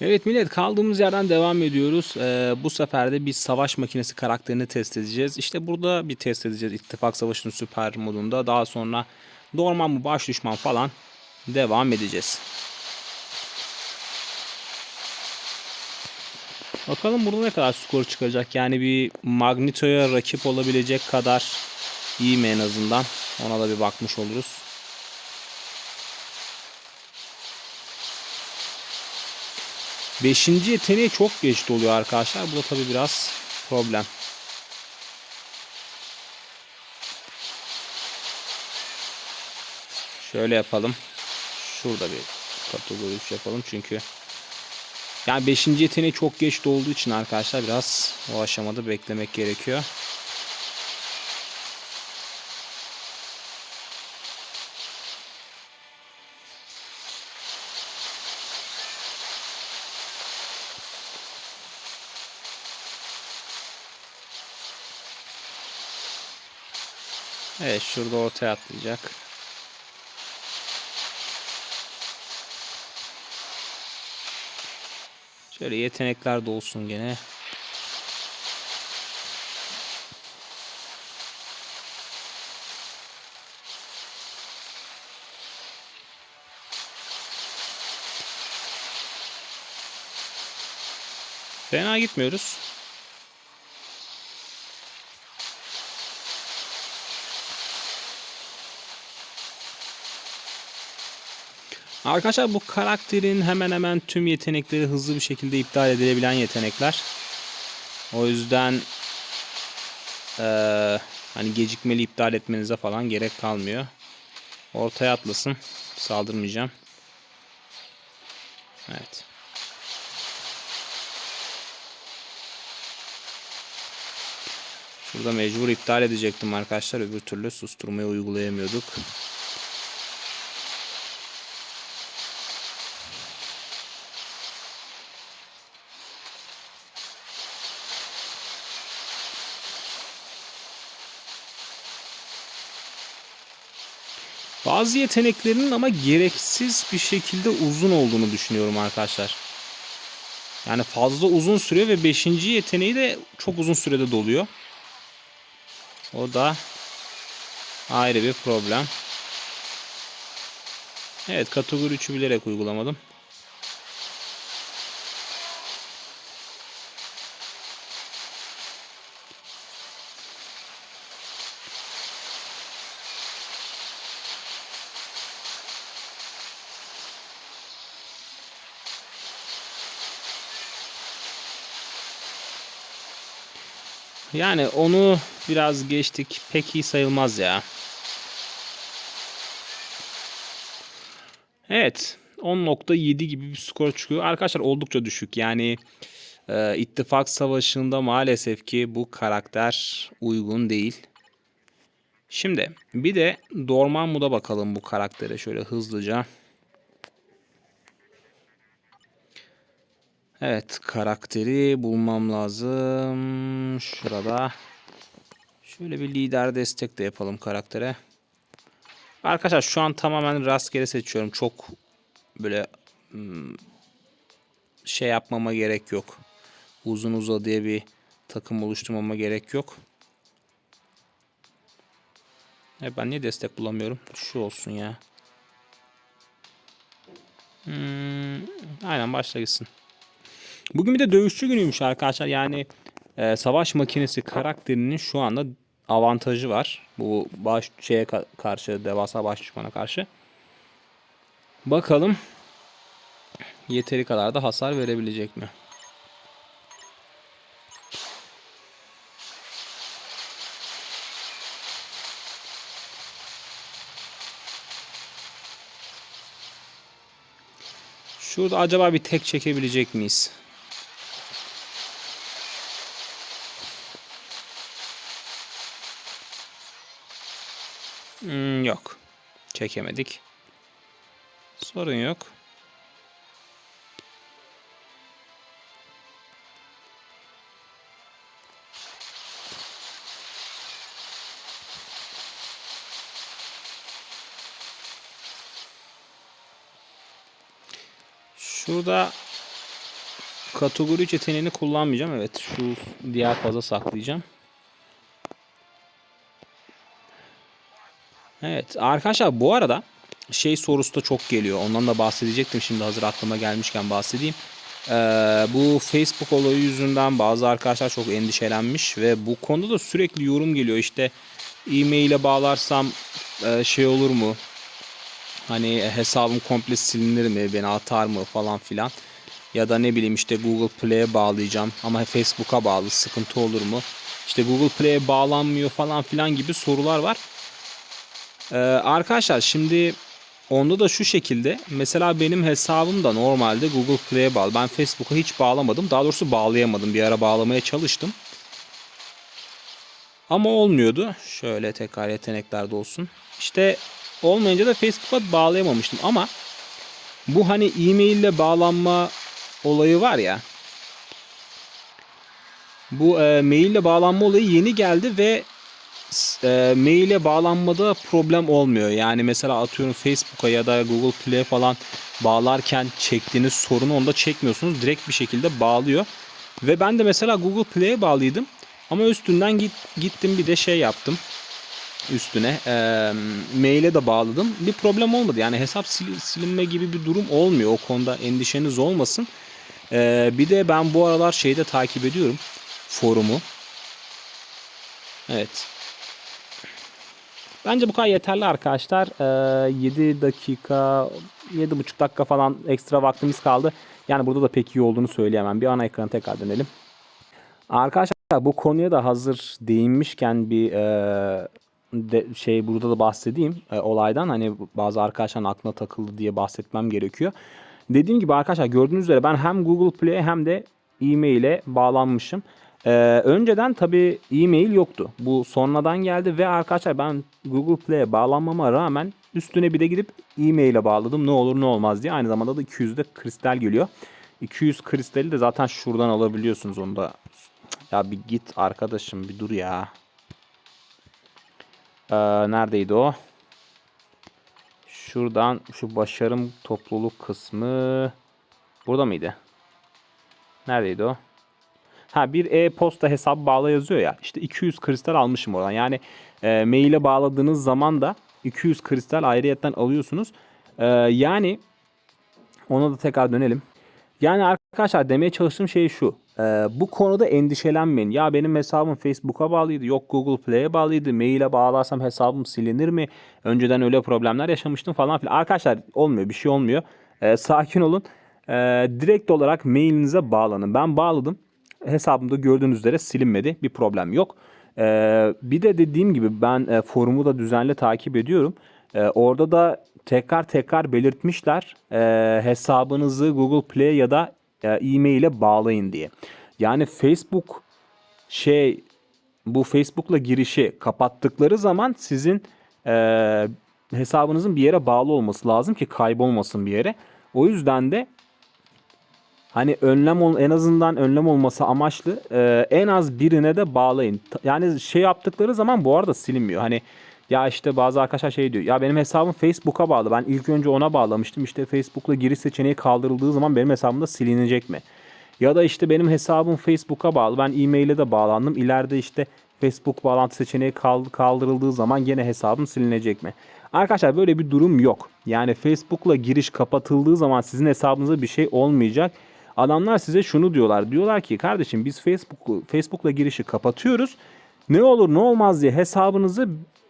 Evet millet kaldığımız yerden devam ediyoruz. Ee, bu sefer de bir savaş makinesi karakterini test edeceğiz. İşte burada bir test edeceğiz İttifak Savaşı'nın süper modunda. Daha sonra Dorman mı baş düşman falan devam edeceğiz. Bakalım burada ne kadar skor çıkacak. Yani bir Magneto'ya rakip olabilecek kadar iyi mi en azından. Ona da bir bakmış oluruz. Beşinci yeteneği çok geç doluyor arkadaşlar. Bu da tabi biraz problem. Şöyle yapalım. Şurada bir kategori 3 yapalım çünkü yani 5. yeteneği çok geç dolduğu için arkadaşlar biraz o aşamada beklemek gerekiyor. Evet şurada ortaya atlayacak. Şöyle yetenekler de olsun gene. Fena gitmiyoruz. Arkadaşlar bu karakterin hemen hemen tüm yetenekleri hızlı bir şekilde iptal edilebilen yetenekler. O yüzden eee, hani gecikmeli iptal etmenize falan gerek kalmıyor. Ortaya atlasın. Saldırmayacağım. Evet. Şurada mecbur iptal edecektim arkadaşlar. Öbür türlü susturmayı uygulayamıyorduk. Bazı yeteneklerinin ama gereksiz bir şekilde uzun olduğunu düşünüyorum arkadaşlar. Yani fazla uzun sürüyor ve 5. yeteneği de çok uzun sürede doluyor. O da ayrı bir problem. Evet kategori 3'ü bilerek uygulamadım. Yani onu biraz geçtik. Pek iyi sayılmaz ya. Evet. 10.7 gibi bir skor çıkıyor. Arkadaşlar oldukça düşük. Yani e, ittifak savaşında maalesef ki bu karakter uygun değil. Şimdi bir de Dormammu'da bakalım bu karaktere şöyle hızlıca. Evet karakteri bulmam lazım. Şurada. Şöyle bir lider destek de yapalım karaktere. Arkadaşlar şu an tamamen rastgele seçiyorum. Çok böyle hmm, şey yapmama gerek yok. Uzun uza diye bir takım oluşturmama gerek yok. E ben niye destek bulamıyorum? Şu olsun ya. Hmm, aynen başla gitsin. Bugün bir de dövüşçü günüymüş arkadaşlar. Yani e, savaş makinesi karakterinin şu anda avantajı var. Bu baş şeye ka- karşı, devasa baş düşmana karşı. Bakalım yeteri kadar da hasar verebilecek mi? Şurada acaba bir tek çekebilecek miyiz? Yok. Çekemedik. Sorun yok. Şurada kategori 3 yeteneğini kullanmayacağım. Evet şu diğer faza saklayacağım. Evet arkadaşlar bu arada şey sorusu da çok geliyor. Ondan da bahsedecektim şimdi hazır aklıma gelmişken bahsedeyim. Ee, bu Facebook olayı yüzünden bazı arkadaşlar çok endişelenmiş ve bu konuda da sürekli yorum geliyor. İşte e-mail'e bağlarsam e, şey olur mu? Hani hesabım komple silinir mi? Beni atar mı falan filan. Ya da ne bileyim işte Google Play'e bağlayacağım ama Facebook'a bağlı sıkıntı olur mu? İşte Google Play'e bağlanmıyor falan filan gibi sorular var. Ee, arkadaşlar şimdi onda da şu şekilde mesela benim hesabım da normalde Google Play'e bağlı. Ben Facebook'a hiç bağlamadım. Daha doğrusu bağlayamadım. Bir ara bağlamaya çalıştım. Ama olmuyordu. Şöyle tekrar yeteneklerde olsun. İşte olmayınca da Facebook'a bağlayamamıştım ama bu hani e-mail ile bağlanma olayı var ya. Bu e, mail ile bağlanma olayı yeni geldi ve e, maile bağlanmada problem olmuyor. Yani mesela atıyorum Facebook'a ya da Google Play falan bağlarken çektiğiniz sorunu onda çekmiyorsunuz. Direkt bir şekilde bağlıyor. Ve ben de mesela Google Play'e bağlıydım. Ama üstünden git, gittim bir de şey yaptım. Üstüne e, maile de bağladım. Bir problem olmadı. Yani hesap sil, silinme gibi bir durum olmuyor. O konuda endişeniz olmasın. E, bir de ben bu aralar şeyde takip ediyorum. Forumu. Evet. Bence bu kadar yeterli arkadaşlar. Ee, 7 dakika, 7,5 dakika falan ekstra vaktimiz kaldı. Yani burada da pek iyi olduğunu söyleyemem. Bir ana ekrana tekrar dönelim. Arkadaşlar bu konuya da hazır değinmişken bir e, de, şey burada da bahsedeyim e, olaydan. Hani bazı arkadaşların aklına takıldı diye bahsetmem gerekiyor. Dediğim gibi arkadaşlar gördüğünüz üzere ben hem Google Play'e hem de e-mail'e bağlanmışım. Ee, önceden tabi e-mail yoktu. Bu sonradan geldi ve arkadaşlar ben Google Play'e bağlanmama rağmen üstüne bir de gidip e-mail'e bağladım. Ne olur ne olmaz diye. Aynı zamanda da 200'de kristal geliyor. 200 kristali de zaten şuradan alabiliyorsunuz onu da. Ya bir git arkadaşım bir dur ya. Ee, neredeydi o? Şuradan şu başarım topluluk kısmı. Burada mıydı? Neredeydi o? Ha bir e-posta hesabı bağla yazıyor ya. İşte 200 kristal almışım oradan. Yani e, maile bağladığınız zaman da 200 kristal ayrıyetten alıyorsunuz. E, yani ona da tekrar dönelim. Yani arkadaşlar demeye çalıştığım şey şu. E, bu konuda endişelenmeyin. Ya benim hesabım Facebook'a bağlıydı. Yok Google Play'e bağlıydı. Maile bağlarsam hesabım silinir mi? Önceden öyle problemler yaşamıştım falan filan. Arkadaşlar olmuyor. Bir şey olmuyor. E, sakin olun. E, direkt olarak mailinize bağlanın. Ben bağladım hesabımda gördüğünüz üzere silinmedi. Bir problem yok. Ee, bir de dediğim gibi ben e, forumu da düzenli takip ediyorum. E, orada da tekrar tekrar belirtmişler e, hesabınızı Google Play ya da e, e-mail ile bağlayın diye. Yani Facebook şey bu Facebook'la girişi kapattıkları zaman sizin e, hesabınızın bir yere bağlı olması lazım ki kaybolmasın bir yere. O yüzden de Hani önlem ol, en azından önlem olması amaçlı e, en az birine de bağlayın. Yani şey yaptıkları zaman bu arada silinmiyor. Hani ya işte bazı arkadaşlar şey diyor. Ya benim hesabım Facebook'a bağlı. Ben ilk önce ona bağlamıştım. İşte Facebook'la giriş seçeneği kaldırıldığı zaman benim hesabımda silinecek mi? Ya da işte benim hesabım Facebook'a bağlı. Ben e-mail'e de bağlandım. İleride işte Facebook bağlantı seçeneği kaldırıldığı zaman gene hesabım silinecek mi? Arkadaşlar böyle bir durum yok. Yani Facebook'la giriş kapatıldığı zaman sizin hesabınıza bir şey olmayacak. Adamlar size şunu diyorlar. Diyorlar ki kardeşim biz Facebook Facebook'la girişi kapatıyoruz. Ne olur ne olmaz diye hesabınızı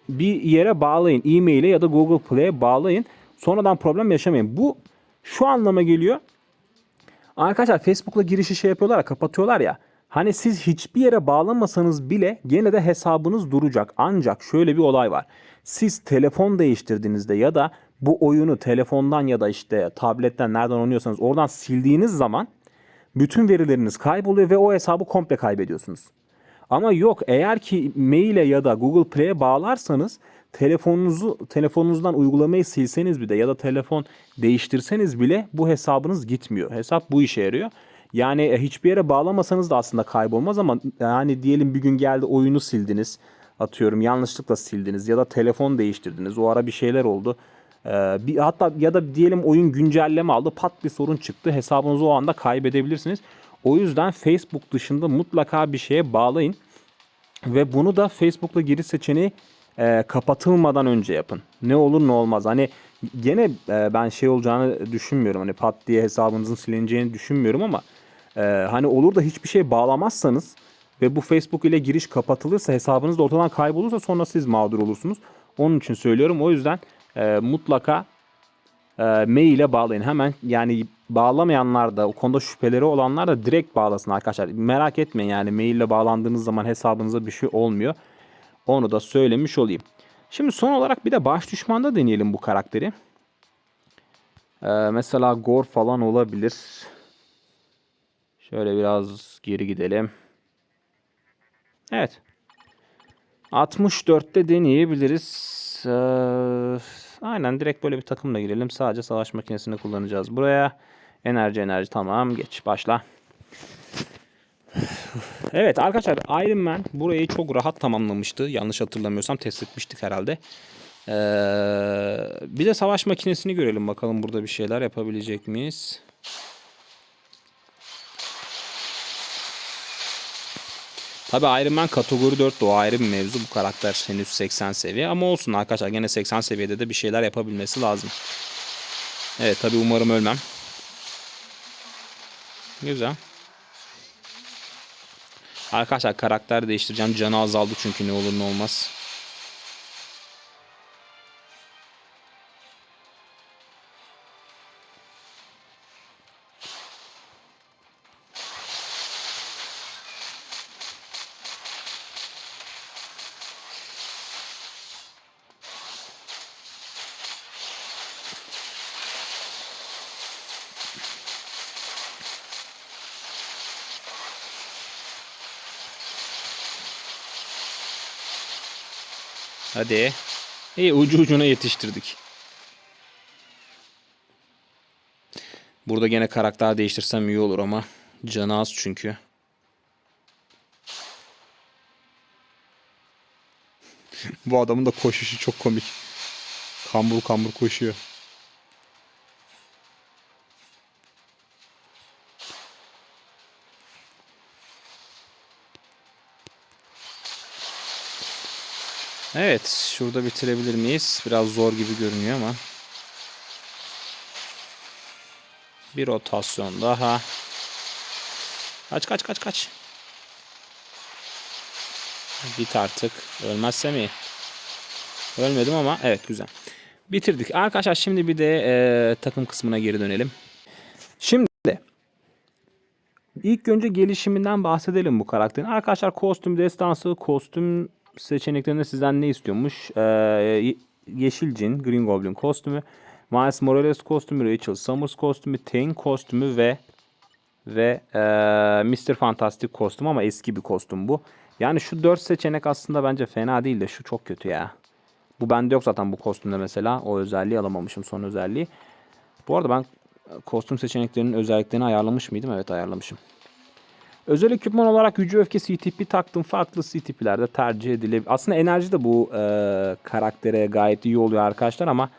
bir yere bağlayın. E-mail'e ya da Google Play'e bağlayın. Sonradan problem yaşamayın. Bu şu anlama geliyor. Arkadaşlar Facebook'la girişi şey yapıyorlar ya kapatıyorlar ya. Hani siz hiçbir yere bağlamasanız bile gene de hesabınız duracak. Ancak şöyle bir olay var. Siz telefon değiştirdiğinizde ya da bu oyunu telefondan ya da işte tabletten nereden oynuyorsanız oradan sildiğiniz zaman bütün verileriniz kayboluyor ve o hesabı komple kaybediyorsunuz. Ama yok eğer ki maile ya da Google Play'e bağlarsanız telefonunuzu telefonunuzdan uygulamayı silseniz bile ya da telefon değiştirseniz bile bu hesabınız gitmiyor. Hesap bu işe yarıyor. Yani e, hiçbir yere bağlamasanız da aslında kaybolmaz ama yani diyelim bir gün geldi oyunu sildiniz. Atıyorum yanlışlıkla sildiniz ya da telefon değiştirdiniz. O ara bir şeyler oldu. Ee, bir, hatta ya da diyelim oyun güncelleme aldı pat bir sorun çıktı hesabınızı o anda kaybedebilirsiniz. O yüzden Facebook dışında mutlaka bir şeye bağlayın. Ve bunu da Facebook'la giriş seçeneği e, kapatılmadan önce yapın. Ne olur ne olmaz. Hani gene e, ben şey olacağını düşünmüyorum. Hani pat diye hesabınızın silineceğini düşünmüyorum ama e, hani olur da hiçbir şey bağlamazsanız ve bu Facebook ile giriş kapatılırsa hesabınız da ortadan kaybolursa sonra siz mağdur olursunuz. Onun için söylüyorum. O yüzden e, mutlaka e, maile bağlayın. Hemen yani bağlamayanlar da o konuda şüpheleri olanlar da direkt bağlasın arkadaşlar. Merak etmeyin yani maille bağlandığınız zaman hesabınıza bir şey olmuyor. Onu da söylemiş olayım. Şimdi son olarak bir de baş düşmanda deneyelim bu karakteri. Ee, mesela Gore falan olabilir. Şöyle biraz geri gidelim. Evet. 64'te deneyebiliriz. Ee, aynen direkt böyle bir takımla girelim. Sadece savaş makinesini kullanacağız. Buraya enerji enerji tamam geç başla. Evet arkadaşlar Iron Man burayı çok rahat tamamlamıştı. Yanlış hatırlamıyorsam test etmiştik herhalde. Ee, bir de savaş makinesini görelim bakalım burada bir şeyler yapabilecek miyiz? Tabi Iron Man kategori 4 o ayrı bir mevzu. Bu karakter henüz 80 seviye ama olsun arkadaşlar gene 80 seviyede de bir şeyler yapabilmesi lazım. Evet tabi umarım ölmem. Güzel. Arkadaşlar karakter değiştireceğim. Canı azaldı çünkü ne olur ne olmaz. Hadi. İyi ucu ucuna yetiştirdik. Burada gene karakter değiştirsem iyi olur ama canı az çünkü. Bu adamın da koşuşu çok komik. Kambur kambur koşuyor. Evet, şurada bitirebilir miyiz? Biraz zor gibi görünüyor ama. Bir rotasyon daha. Kaç kaç kaç kaç. Bit artık. Ölmezsem iyi. Ölmedim ama evet güzel. Bitirdik. Arkadaşlar şimdi bir de e, takım kısmına geri dönelim. Şimdi ilk önce gelişiminden bahsedelim bu karakterin. Arkadaşlar kostüm destansı, kostüm seçeneklerinde sizden ne istiyormuş? Ee, ye- Yeşil Cin, Green Goblin kostümü, Miles Morales kostümü, Rachel Summers kostümü, Tain kostümü ve ve ee, Mr. Fantastic kostüm ama eski bir kostüm bu. Yani şu 4 seçenek aslında bence fena değil de şu çok kötü ya. Bu bende yok zaten bu kostümde mesela. O özelliği alamamışım son özelliği. Bu arada ben kostüm seçeneklerinin özelliklerini ayarlamış mıydım? Evet ayarlamışım. Özel ekipman olarak gücü öfke CTP taktım. Farklı CTP'lerde tercih edilebilir. Aslında enerji de bu e, karaktere gayet iyi oluyor arkadaşlar ama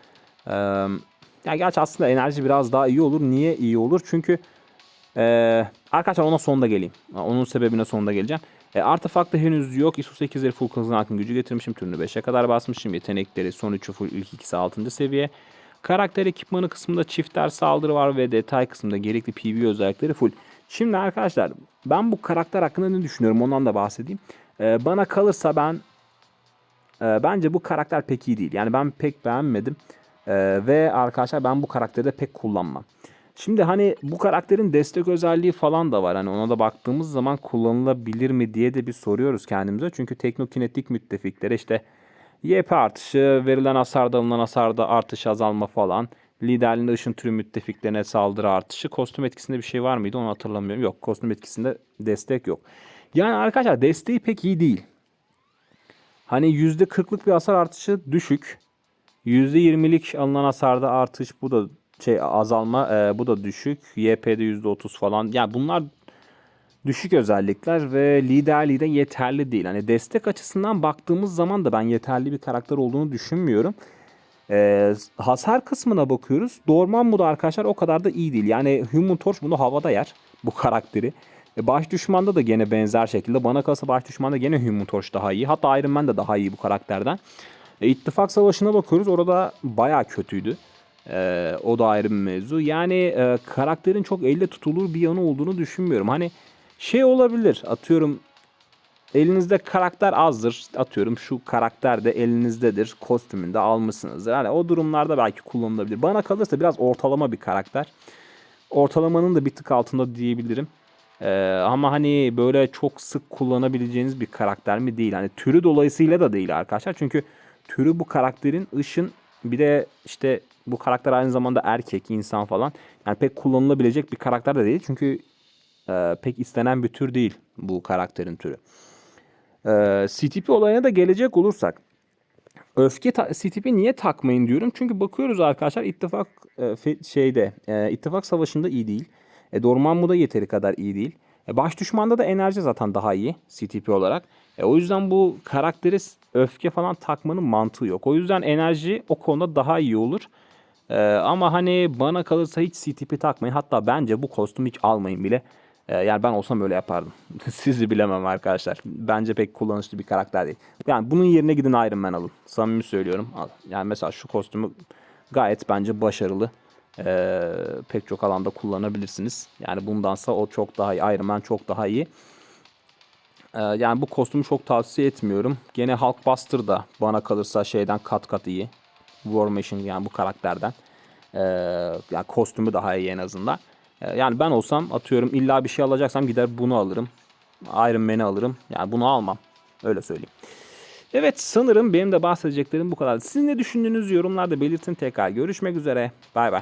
e, ya gerçi aslında enerji biraz daha iyi olur. Niye iyi olur? Çünkü e, arkadaşlar ona sonunda geleyim. Onun sebebine sonunda geleceğim. E, artefakta henüz yok. ISO 8'leri full kızgın akın gücü getirmişim. Türünü 5'e kadar basmışım. Yetenekleri son 3'ü full ilk ikisi 6. seviye. Karakter ekipmanı kısmında çifter saldırı var ve detay kısmında gerekli PV özellikleri full. Şimdi arkadaşlar ben bu karakter hakkında ne düşünüyorum ondan da bahsedeyim. Ee, bana kalırsa ben e, bence bu karakter pek iyi değil. Yani ben pek beğenmedim. Ee, ve arkadaşlar ben bu karakteri de pek kullanmam. Şimdi hani bu karakterin destek özelliği falan da var. Hani ona da baktığımız zaman kullanılabilir mi diye de bir soruyoruz kendimize. Çünkü teknokinetik müttefiklere işte YP artışı, verilen hasarda alınan hasarda artış azalma falan. Liderliğinde ışın türü müttefiklerine saldırı artışı. Kostüm etkisinde bir şey var mıydı onu hatırlamıyorum. Yok kostüm etkisinde destek yok. Yani arkadaşlar desteği pek iyi değil. Hani %40'lık bir hasar artışı düşük. %20'lik alınan hasarda artış bu da şey azalma e, bu da düşük. YP'de %30 falan. Yani bunlar düşük özellikler ve liderliği de yeterli değil. Hani destek açısından baktığımız zaman da ben yeterli bir karakter olduğunu düşünmüyorum. Ee, hasar kısmına bakıyoruz. Dormammu da arkadaşlar o kadar da iyi değil. Yani Human Torch bunu havada yer bu karakteri. E, baş düşmanda da gene benzer şekilde. Bana kalırsa baş düşmanda gene Human Torch daha iyi. Hatta Iron Man de daha iyi bu karakterden. E, İttifak Savaşı'na bakıyoruz. Orada baya kötüydü. E, o da ayrı bir mevzu. Yani e, karakterin çok elle tutulur bir yanı olduğunu düşünmüyorum. Hani şey olabilir. Atıyorum elinizde karakter azdır. Atıyorum şu karakter de elinizdedir. Kostümünde almışsınızdır. Yani o durumlarda belki kullanılabilir. Bana kalırsa biraz ortalama bir karakter. Ortalamanın da bir tık altında diyebilirim. Ee, ama hani böyle çok sık kullanabileceğiniz bir karakter mi değil. Hani türü dolayısıyla da değil arkadaşlar. Çünkü türü bu karakterin ışın bir de işte bu karakter aynı zamanda erkek, insan falan. Yani pek kullanılabilecek bir karakter de değil. Çünkü e, pek istenen bir tür değil bu karakterin türü. Ee, CTP olayına da gelecek olursak. Öfke CTP niye takmayın diyorum. Çünkü bakıyoruz arkadaşlar ittifak e, şeyde e, ittifak savaşında iyi değil. E, Dormammu da yeteri kadar iyi değil. E, baş düşmanda da enerji zaten daha iyi CTP olarak. E, o yüzden bu karakteri öfke falan takmanın mantığı yok. O yüzden enerji o konuda daha iyi olur. E, ama hani bana kalırsa hiç CTP takmayın. Hatta bence bu kostümü hiç almayın bile. E, yani ben olsam öyle yapardım. Sizi bilemem arkadaşlar. Bence pek kullanışlı bir karakter değil. Yani bunun yerine gidin Iron Man alın. Samimi söylüyorum. Yani mesela şu kostümü gayet bence başarılı. E, pek çok alanda kullanabilirsiniz. Yani bundansa o çok daha iyi. Iron Man çok daha iyi. E, yani bu kostümü çok tavsiye etmiyorum. Gene Hulkbuster da bana kalırsa şeyden kat kat iyi. War Machine yani bu karakterden. Ee, yani kostümü daha iyi en azından. Ee, yani ben olsam atıyorum illa bir şey alacaksam gider bunu alırım. Iron Man'i alırım. Yani bunu almam. Öyle söyleyeyim. Evet sanırım benim de bahsedeceklerim bu kadar. Siz ne düşündüğünüzü yorumlarda belirtin tekrar. Görüşmek üzere. Bay bay.